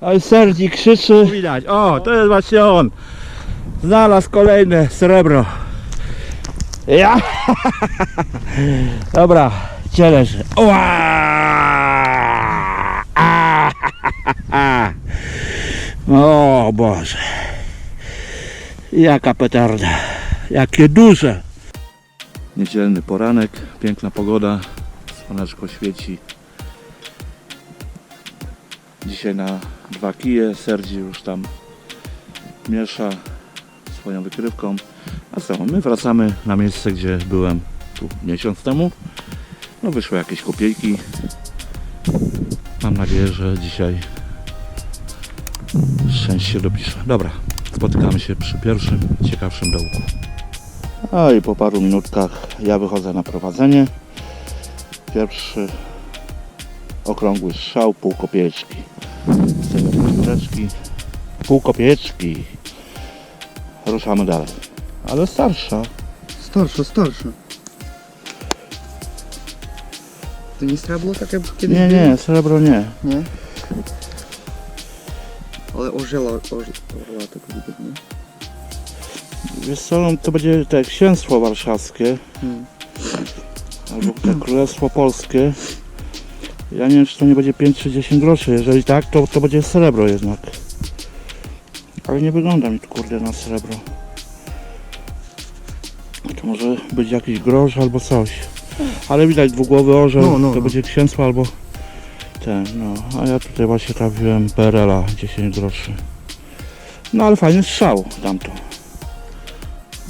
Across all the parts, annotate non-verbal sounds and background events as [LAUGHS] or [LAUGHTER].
Ale Serdzi krzyczy. Widać, o, to jest właśnie on. Znalazł kolejne srebro. Ja! Dobra, gdzie leży? O Boże. Jaka petarda. Jakie duże. Niedzielny poranek, piękna pogoda, słoneczko świeci. Dzisiaj na dwa kije, Serdzi już tam miesza swoją wykrywką. A co, my wracamy na miejsce, gdzie byłem tu miesiąc temu. No wyszły jakieś kopiejki. Mam nadzieję, że dzisiaj szczęście dopisze. Dobra, spotykamy się przy pierwszym ciekawszym dołku. A i po paru minutkach ja wychodzę na prowadzenie. Pierwszy okrągły strzał, pół kopieczki. Kuleczki, kółko. Ruszamy dalej. Ale starsza. Starsza, starsza. To nie srebro tak jak kiedyś Nie, było? nie, srebro nie. Nie? Ale orzeła, orzeła tak widać, nie? Wiesz co, no, to będzie te księstwo warszawskie. Hmm. Albo te królestwo polskie. Ja nie wiem, czy to nie będzie 5 czy 10 groszy. Jeżeli tak, to, to będzie srebro jednak. Ale nie wygląda mi to kurde na srebro. To może być jakiś grosz albo coś. Ale widać dwugłowy orzeł, No, no, to no. będzie księstwo albo ten, no. A ja tutaj właśnie trafiłem PRL-a 10 groszy. No ale fajny strzał tamto.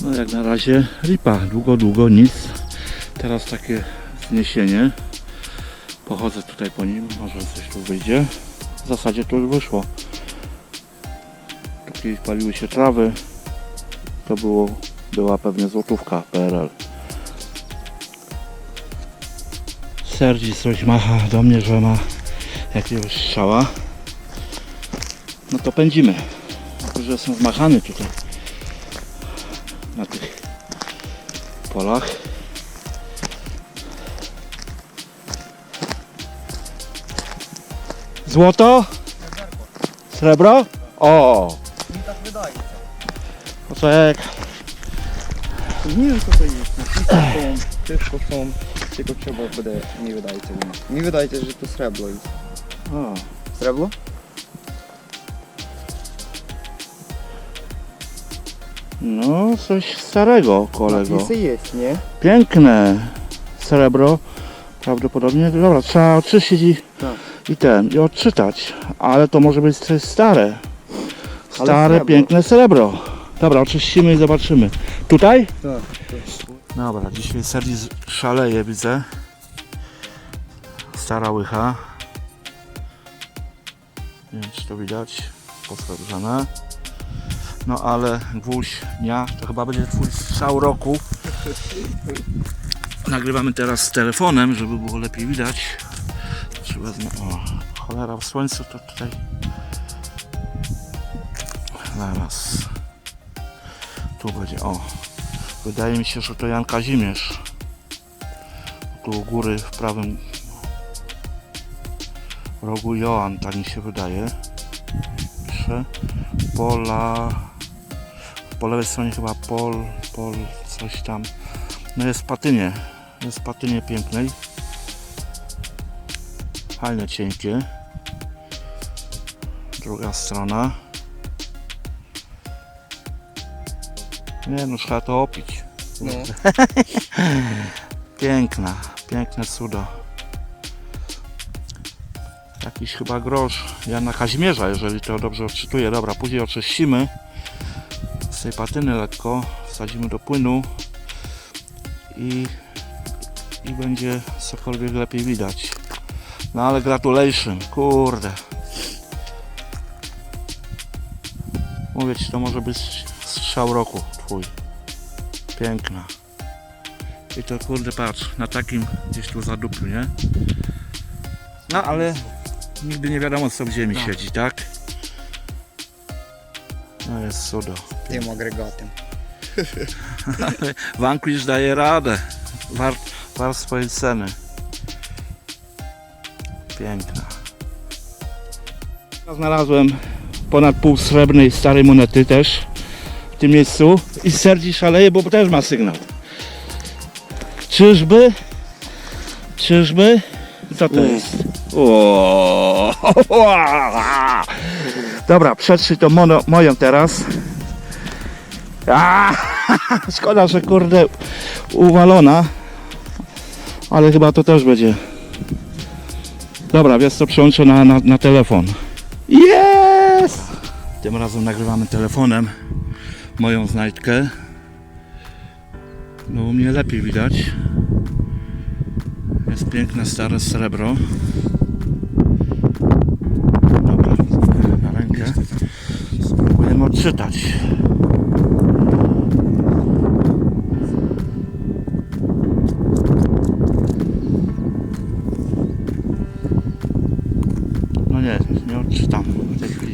No jak na razie lipa, długo, długo nic. Teraz takie zniesienie. Pochodzę tutaj po nim, może coś tu wyjdzie. W zasadzie to już wyszło. Tu kiedyś paliły się trawy. To było, była pewnie złotówka PRL. Serdzi coś macha do mnie, że ma jakiegoś strzała. No to pędzimy. Tylko, że jestem zmachany tutaj na tych polach. Złoto? Srebro? O! Mi tak wydaje. Poczek. Nie tylko to jest. Wszystko są, tylko trzeba wydaje, mi wydaje się. Mi wydaje się, że to srebro jest. O. Srebro? No, coś starego, kolego. Napisy jest, nie? Piękne srebro. Prawdopodobnie. Dobra, trzeba oczyścić i... Tak i ten, i odczytać. Ale to może być coś stare. Stare, srebro. piękne srebro. Dobra, oczyścimy i zobaczymy. Tutaj? Tak. Dobra, dzisiaj Sergi z- szaleje, widzę. Stara łycha. Nie wiem, czy to widać. Posrebrzone. No ale gwóźdź dnia to chyba będzie twój strzał roku. Nagrywamy teraz z telefonem, żeby było lepiej widać. O, cholera w słońcu to tutaj. Zaraz. Tu będzie. O, Wydaje mi się, że to Jan Kazimierz. Tu u góry w prawym rogu Joan, tak mi się wydaje. Pisze. Pola. Po lewej stronie chyba Pol, Pol, coś tam. No jest patynie. Jest patynie pięknej. Fajne, cienkie. Druga strona. Nie no, trzeba to opić. No. [LAUGHS] Piękna, piękne cudo. Jakiś chyba grosz Jana Kazimierza, jeżeli to dobrze odczytuję. Dobra, później oczyścimy z tej patyny lekko, wsadzimy do płynu i, i będzie cokolwiek lepiej widać. No ale gratulation, kurde. Mówię ci, to może być strzał roku twój. Piękna. I to kurde patrz, na takim gdzieś tu zadupiu, nie? No ale nigdy nie wiadomo co w ziemi No. siedzi, tak? No jest cudo. Tym [LAUGHS] agregatem. Vanquish daje radę. Wart, wart swojej ceny. Piękna. Znalazłem ponad pół srebrnej starej monety też w tym miejscu i Sergi szaleje, bo też ma sygnał. Czyżby? Czyżby? Co to jest? O! [LAUGHS] Dobra, przetrzyj to mono, moją teraz. A, [LAUGHS] szkoda, że kurde uwalona. Ale chyba to też będzie. Dobra, więc to przełączę na, na, na telefon. Jest! Tym razem nagrywamy telefonem moją znajdkę. No u mnie lepiej widać. Jest piękne stare srebro. Dobra, na rękę. Spróbujemy odczytać.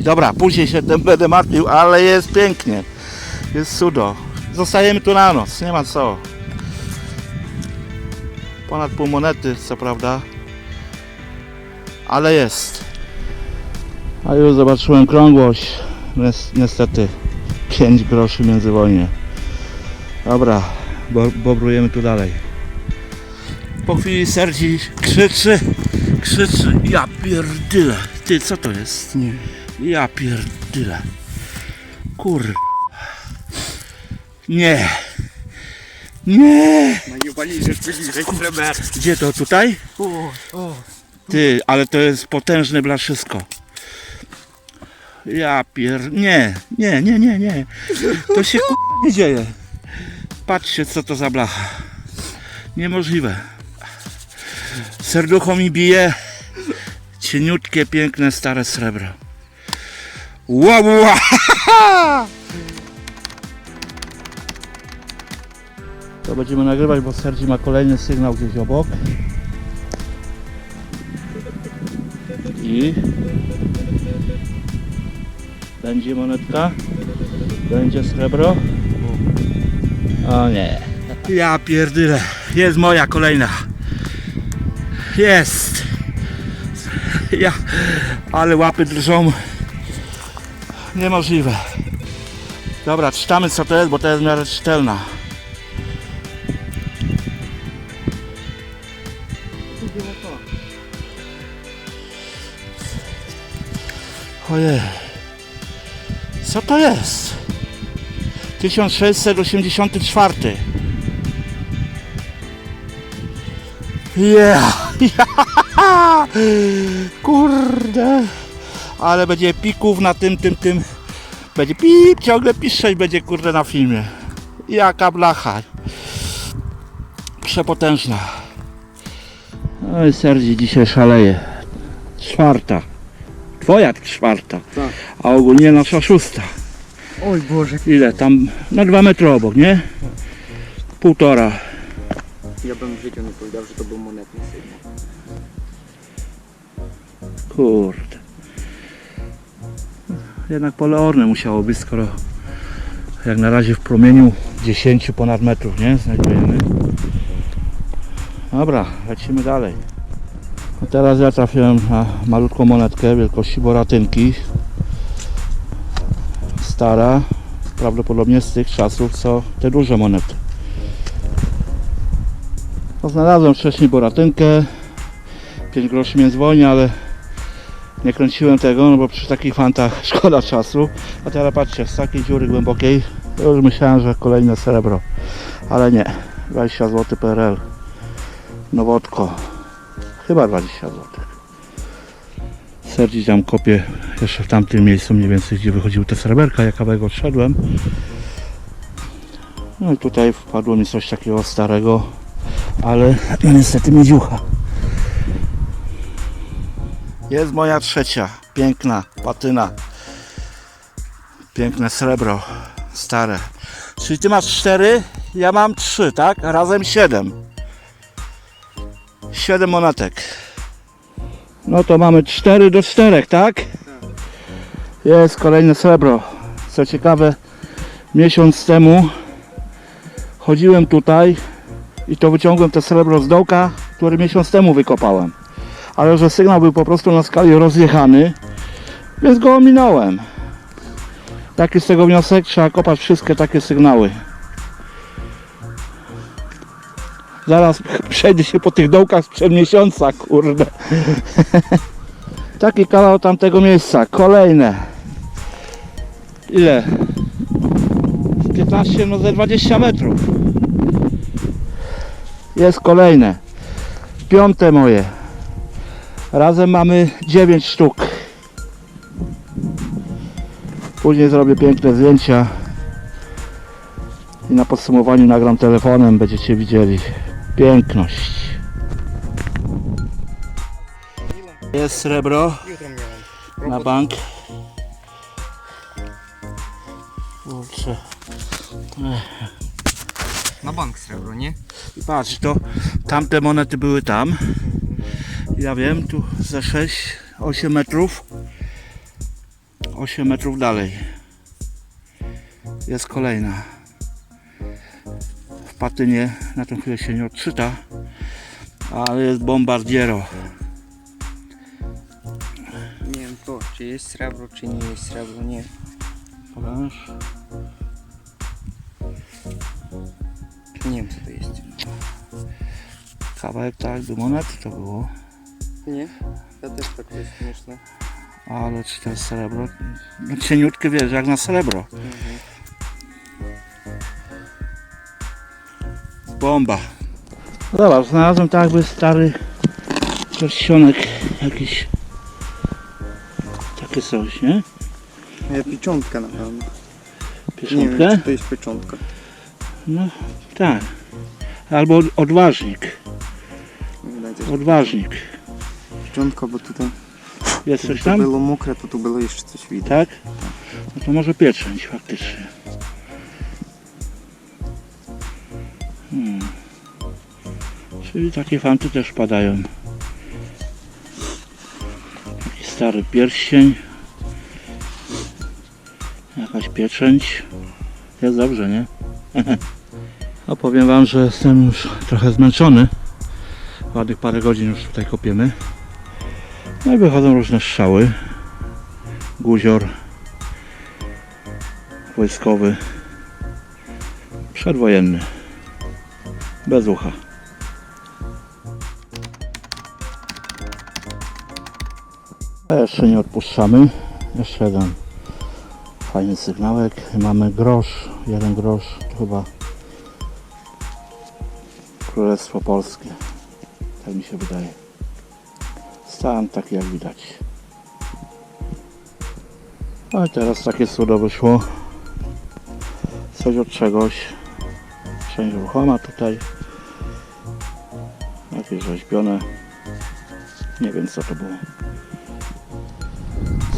Dobra, później się będę martwił, ale jest pięknie. Jest cudo. Zostajemy tu na noc, nie ma co. Ponad pół monety, co prawda. Ale jest. A już zobaczyłem krągłość. Nies- Niestety 5 groszy międzywojnie. Dobra, bo, bobrujemy tu dalej. Po chwili Sergi krzyczy, krzyczy, ja pierdyle. Ty, co to jest? Nie. Ja pierdyle. Kur... Nie. Nie. No. Gdzie to, tutaj? O, o. Ty, ale to jest potężne blaszysko. Ja pier... Nie, nie, nie, nie, nie. To się ku... nie dzieje. Patrzcie, co to za blacha. Niemożliwe. Serducho mi bije. Cieniutkie, piękne, stare srebro. Wow, wow. To będziemy nagrywać, bo Sergi ma kolejny sygnał gdzieś obok. I będzie monetka, będzie srebro. O nie. Ja pierdyle. Jest moja kolejna. Jest. Ja, ale łapy drżą. Niemożliwe. Dobra, czytamy co to jest, bo to jest w miarę czytelna. Ojej. Co to jest? 1684. Yeah. [LAUGHS] Kurde. Ale będzie pików na tym, tym, tym. Będzie pip, ciągle piszczeć będzie kurde na filmie. Jaka blacha. Przepotężna. Oj, Sergi dzisiaj szaleje. Czwarta. Twoja czwarta. Tak. A ogólnie nasza szósta. Oj Boże. Ile tam? Na dwa metry obok, nie? Półtora. Ja bym w życiu nie powiedział, że to był monetny sygnał. Kurde. Jednak poleorne musiało być, skoro jak na razie w promieniu 10 ponad metrów, nie? Znajdujemy. Dobra, lecimy dalej. A teraz ja trafiłem na malutką monetkę wielkości boratynki. Stara, prawdopodobnie z tych czasów, co te duże monety. No, znalazłem wcześniej boratynkę, 5 groszy międzywojnie, ale nie kręciłem tego, no bo przy takich fantach [LAUGHS] szkoda czasu. A teraz patrzcie, z takiej dziury głębokiej, już myślałem, że kolejne srebro. Ale nie, 20 zł PRL. Nowotko. Chyba 20 zł. Sergi tam kopię jeszcze w tamtym miejscu mniej więcej, gdzie wychodziły te sreberka, ja kawałek odszedłem. No i tutaj wpadło mi coś takiego starego, ale [CLEARS THROAT] niestety miedziucha. Jest moja trzecia, piękna patyna. Piękne srebro, stare. Czyli ty masz cztery, ja mam trzy, tak? Razem siedem. Siedem monetek. No to mamy cztery do czterech, tak? Jest kolejne srebro. Co ciekawe, miesiąc temu chodziłem tutaj i to wyciągłem te srebro z dołka, który miesiąc temu wykopałem ale że sygnał był po prostu na skali rozjechany, Więc go ominąłem. Jaki z tego wniosek? Trzeba kopać wszystkie takie sygnały. Zaraz [LAUGHS] przejdę się po tych dołkach sprzed miesiąca, kurde. Taki kawał tamtego miejsca. Kolejne. Ile? Z 15, no ze 20 metrów. Jest kolejne. Piąte moje. Razem mamy 9 sztuk. Później zrobię piękne zdjęcia i na podsumowaniu nagram telefonem, będziecie widzieli piękność. Jest srebro na bank. Kurczę. Na bank srebro, nie? I patrz, to tamte monety były tam. Ja wiem, tu ze 6-8 metrów. 8 metrów dalej. Jest kolejna. W patynie na tę chwilę się nie odczyta, ale jest bombardiero. Nie wiem to, czy jest srebro, czy nie jest srebro, nie. Pokaż. Nie wiem co to jest. Kawałek tak by monet to było, Nie? Ja też tak jest śmieszne. ale czy to jest srebro? No cieniutkie wiesz, jak na srebro. Bomba. Dobra, znalazłem tak jakby stary pierścionek jakiś. Takie coś, nie? Ja pieczątka na pewno. Nie Pieczątkę? wiem, czy to jest pieczątka. No tak. Albo od- odważnik. Nie Odważnik. Pieczątka, bo tutaj Jest coś to tam? było mokre, to tu było jeszcze coś widać. Tak? No to może pieczęć faktycznie. Hmm. Czyli takie fanty też padają. Taki stary pierścień. Jakaś pieczęć. Jest dobrze, nie? [LAUGHS] No powiem wam, że jestem już trochę zmęczony. Ładnych parę godzin już tutaj kopiemy. No i wychodzą różne strzały. Guzior wojskowy. Przedwojenny. Bez ucha. A jeszcze nie odpuszczamy. Jeszcze jeden fajny sygnałek. Mamy grosz jeden grosz chyba Królestwo Polskie. Tak mi się wydaje stan taki jak widać no i teraz takie cudo wyszło. Coś od czegoś. Część ruchoma tutaj. Jakieś rzeźbione. Nie wiem co to było.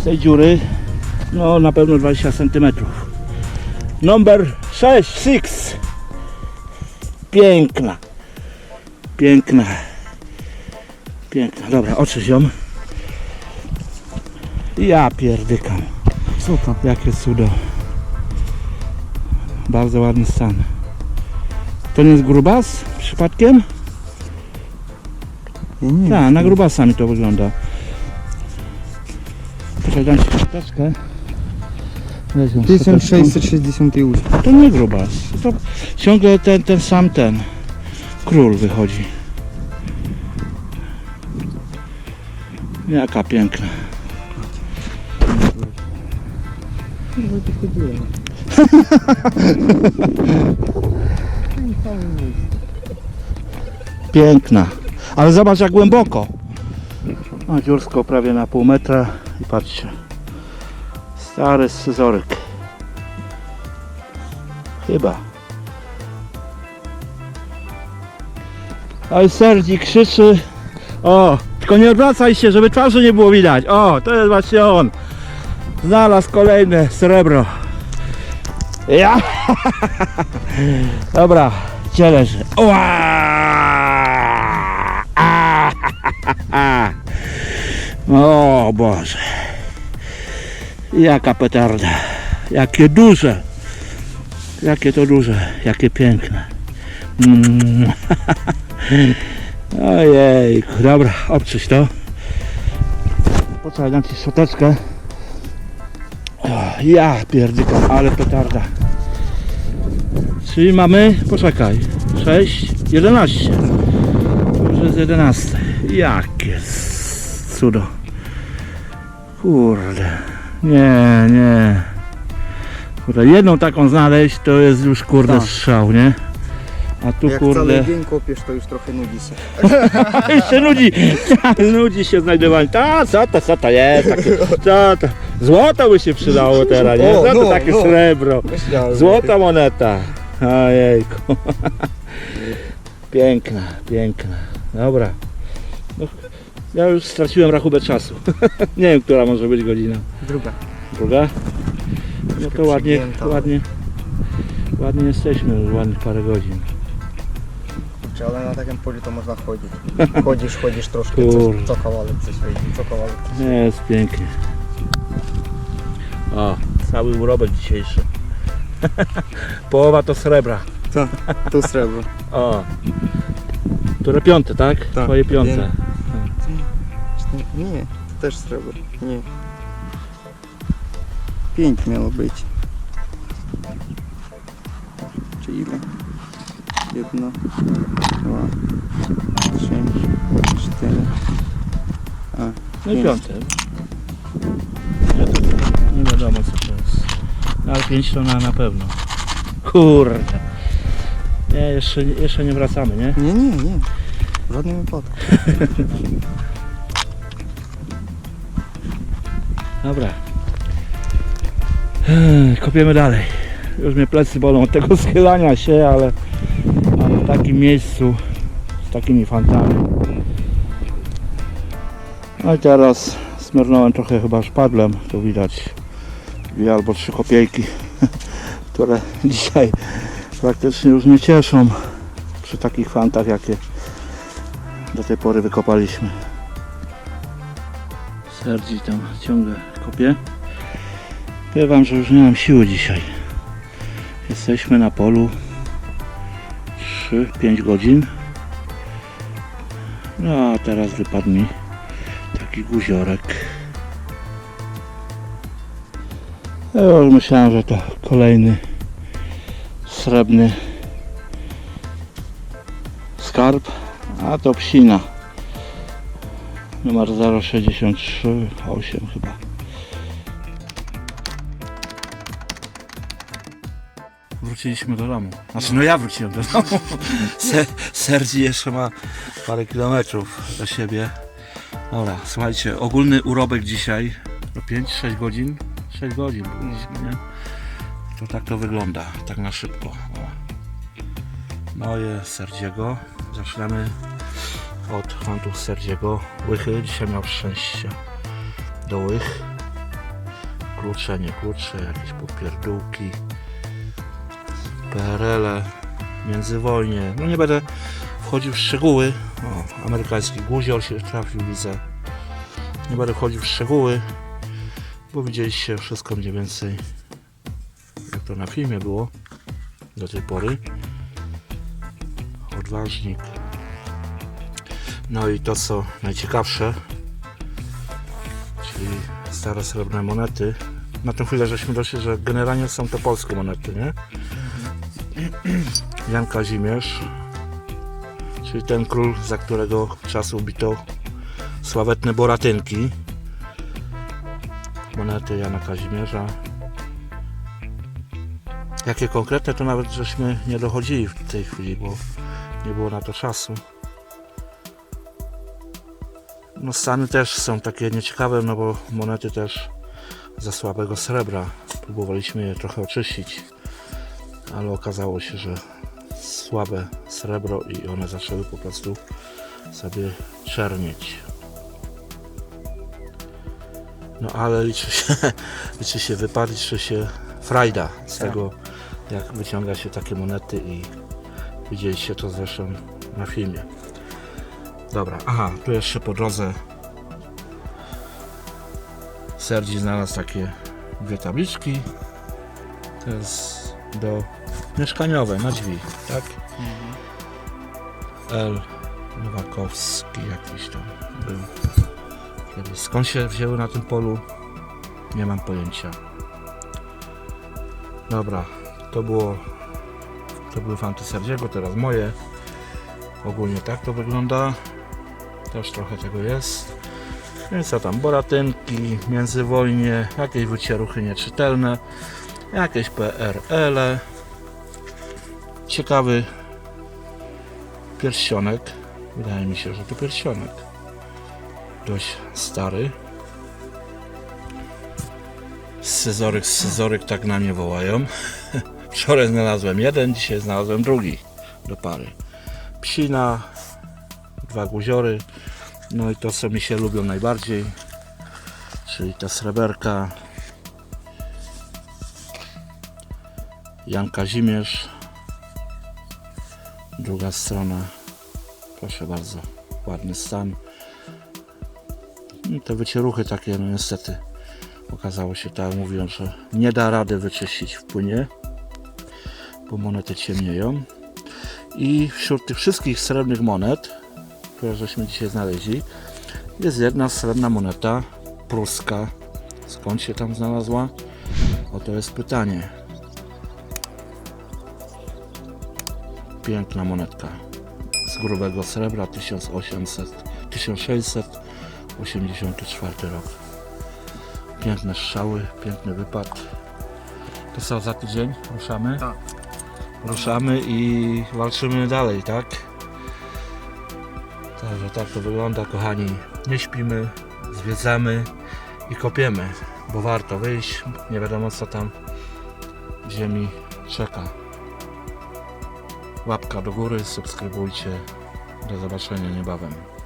Z tej dziury no na pewno 20 cm. Number 6, 6. Piękna. Piękna. Piękna. Dobra, oczy ją. Ja pierdykam. Co to? Jakie cudo. Bardzo ładny stan. To nie jest grubas przypadkiem? Ja nie Tak, na grubasa mi to wygląda. Poczekaj, dam ci szczoteczką. 1668. To nie grubas. To ciągle ten, ten sam ten król wychodzi. Jaka piękna. [LAUGHS] Piękna. Ale zobacz jak głęboko. A dziursko prawie na pół metra i patrzcie. Stary scyzoryk. Chyba. Oj, Serdzi krzyczy. O, tylko nie odwracaj się, żeby twarzy nie było widać. O, to jest właśnie on. Znalazł kolejne srebro. Ja. [LAUGHS] Dobra, gdzie leży? [LAUGHS] O Boże. Jaka petarda. Jakie duże. Jakie to duże. Jakie piękne. Mm. [LAUGHS] Ojej, dobra, obczyś to. Dam ci szczoteczkę. Ja pierdykam, ale petarda. Czyli mamy, poczekaj, 6, 11. To już jest 11. Jakie cudo. Kurde. Nie, nie. Kurde, jedną taką znaleźć to jest już kurde Tak. strzał, nie? A tu Jak kurde. cały dzień kopiesz, to już trochę nudzi się. [LAUGHS] Jeszcze nudzi, [LAUGHS] nudzi się znajdowanie. Ta, co to, co to jest? Takie, co to? Złoto by się przydało teraz, nie? O, Co to no, takie no. srebro? Myślałem, Złota moneta. Ojejku. [LAUGHS] Piękna, piękna. Dobra. No, ja już straciłem rachubę czasu. Nie wiem, która może być godzina. Druga. Druga? No to ładnie, przegięta. ładnie, ładnie jesteśmy, już ładnych parę godzin. Czy ale na takim polu to można chodzić. Chodzisz, chodzisz troszkę, Kurde. coś, co kawałek coś wyjdzie, co kawałek. Jest pięknie. O, cały urobek dzisiejszy. [LAUGHS] Połowa to srebra. Co? Tu srebro. O. Które piąte, tak? Tak, Twoje piąte. wiem. Nie, to też srebro. Nie. Pięć miało być. Czy ile? Jedno, dwa, trzy, cztery. A, No i Pięć. piąte. Ja to nie wiadomo co to jest. No, Ale pięć to na, na pewno. Kurde. Nie, jeszcze, jeszcze nie wracamy, nie? nie, nie, nie. W żadnym wypadku. [LAUGHS] Dobra. Ech, Kopiemy dalej. Już mnie plecy bolą od tego schylania się, ale, takim miejscu z takimi fantami. No i teraz smyrnąłem trochę chyba szpadlem, tu widać dwie albo trzy kopiejki, [LAUGHS] które dzisiaj praktycznie już nie cieszą przy takich fantach, jakie do tej pory wykopaliśmy. Serdzi tam ciągle kopie. Powiem wam, że już nie mam siły dzisiaj. Jesteśmy na polu 3-5 godzin. No a teraz wypadł mi taki guziorek. Ja już myślałem, że to kolejny srebrny skarb, a to psina numer 063 8 chyba. Wróciliśmy do domu. Znaczy no ja wróciłem do domu. [LAUGHS] Se, Sergi jeszcze ma parę kilometrów do siebie. Dobra, słuchajcie, ogólny urobek dzisiaj to 5-6 godzin. 6 godzin byliśmy, nie? To tak to wygląda, tak na szybko. Moje Serdziego. Zaczynamy od fantów Serdziego. Łychy, dzisiaj miał szczęście do łych. Klucze, nie klucze, jakieś popierdółki. PRL, międzywojnie. No nie będę wchodził w szczegóły. O, amerykański guzior się trafił, widzę. Nie będę wchodził w szczegóły, bo widzieliście wszystko mniej więcej jak to na filmie było do tej pory. Odważnik. No i to co najciekawsze, czyli stare srebrne monety. Na tę chwilę żeśmy doszli, że generalnie są to polskie monety, nie? [CLEARS THROAT] Jan Kazimierz, czyli ten król, za którego czasu bito sławetne boratynki. Monety Jana Kazimierza. Jakie konkretne to nawet żeśmy nie dochodzili w tej chwili, bo nie było na to czasu. No stany też są takie nieciekawe, no bo monety też za słabego srebra. Próbowaliśmy je trochę oczyścić, ale okazało się, że słabe srebro i one zaczęły po prostu sobie czernieć. No ale liczy się, [LAUGHS] liczy się wypad, liczy się frajda z Tak. tego, jak wyciąga się takie monety i widzieliście to zresztą na filmie. Dobra, aha, tu jeszcze po drodze Serdzi znalazł takie dwie tabliczki. To jest do mieszkaniowe na drzwi, tak? L. Nowakowski jakiś tam był. Kiedyś. Skąd się wzięły na tym polu? Nie mam pojęcia. Dobra, to było to były fanty Serdziego, teraz moje. Ogólnie tak to wygląda. Też trochę tego jest. Więc co tam, boratynki, międzywojnie, jakieś wycieruchy nieczytelne, jakieś PRL. Ciekawy pierścionek. Wydaje mi się, że to pierścionek. Dość stary. Scyzoryk, scyzoryk tak na mnie wołają. [LAUGHS] Wczoraj znalazłem jeden, dzisiaj znalazłem drugi do pary. Psina, dwa guziory, no i to co mi się lubią najbardziej, czyli ta sreberka. Jan Kazimierz. Druga strona. Proszę bardzo, ładny stan. I te wycieruchy takie, no niestety, okazało się, tak jak że nie da rady wyczyścić w płynie, bo monety ciemnieją. I wśród tych wszystkich srebrnych monet, które żeśmy dzisiaj znaleźli, jest jedna srebrna moneta pruska. Skąd się tam znalazła? Oto jest pytanie. Piękna monetka z grubego srebra 1800, 1684 rok. Piękne strzały, piękny wypad. To co, za tydzień ruszamy? Tak. Ruszamy i walczymy dalej, tak? Także tak to wygląda, kochani. Nie śpimy, zwiedzamy i kopiemy, bo warto wyjść. Nie wiadomo co tam w ziemi czeka. Łapka do góry, subskrybujcie. Do zobaczenia niebawem.